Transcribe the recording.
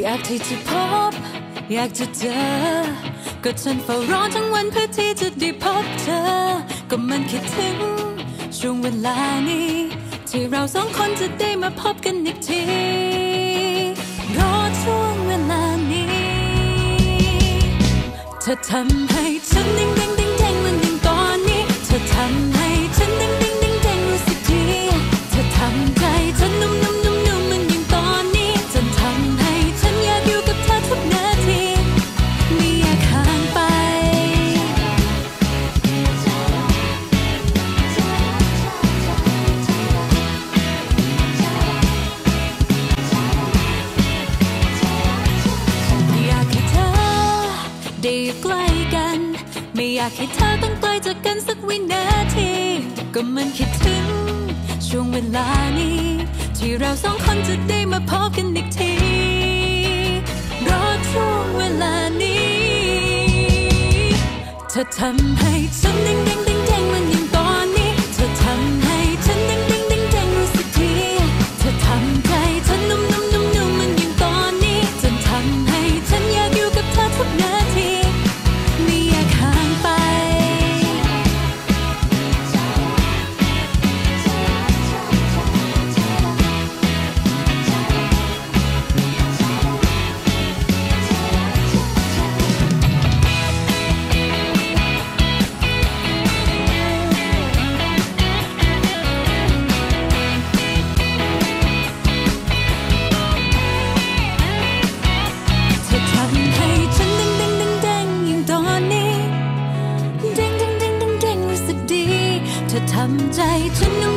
อยากที่จะพบ อยากจะเจอ ก็ฉันเฝ้ารอทั้งวันเพื่อที่จะได้พบเธอ ก็มันคิดถึง ช่วงเวลานี้ ที่เราสองคนจะได้มาพบกันอีกทีรอช่วงเวลานี้ เธอทำให้ฉันดิ้งดิ้ง ได้อยู่ใกล้กัน ไม่อยากให้เธอต้องไกลจากกันสักวินาที ก็มันคิดถึง ช่วงเวลานี้ ที่เราสองคนจะได้มาพบกันอีกที รอช่วงเวลานี้ เธอทำให้ฉันแดงแดงแดงมันิ่ง to know